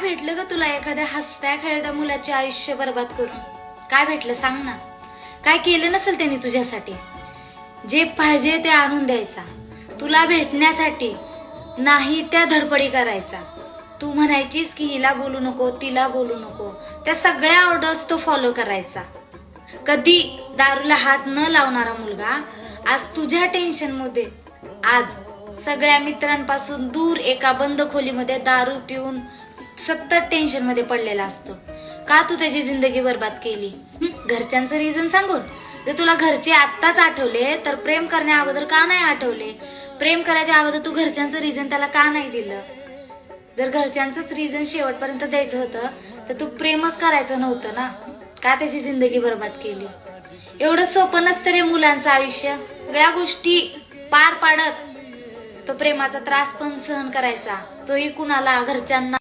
भेटलं ग तुला एखाद्या हसत्या खेळत्या मुलाचे आयुष्य बर्बाद करून? काय भेटलं सांग ना. काय केलं नसेल त्यांनी तुझ्यासाठी? जे पाहिजे ते आणून द्यायचा. तुला भेटण्यासाठी नाही त्या धडपडी करायचा. तू म्हणायचीस की हिला बोलू नको तिला बोलू नको. त्या सगळ्या ऑर्डर्स तो फॉलो करायचा. कधी दारूला हात न लावणारा मुलगा आज तुझ्या टेन्शनमध्ये. आज सगळ्या मित्रांपासून दूर एका बंद खोलीमध्ये दारू पिऊन सतत टेन्शनमध्ये पडलेला असतो. का तू त्याची जिंदगी बर्बाद केली? घरच्यांचं रिझन सांगून? जर तुला घरचे आत्ताच आठवले तर प्रेम करण्या अगोदर का नाही आठवले? प्रेम करायच्या अगोदर तू घरच्यांचं रिझन त्याला का नाही दिलं? जर घरच्यांचंच रिझन शेवटपर्यंत द्यायचं होतं तर तू प्रेमच करायचं नव्हतं ना? का त्याची जिंदगी बर्बाद केली? एवढं सोपं नसतं रे मुलांचं आयुष्य. सगळ्या गोष्टी पार पाडत तो प्रेमाचा त्रास पण सहन करायचा. तोही कुणाला घरच्यांना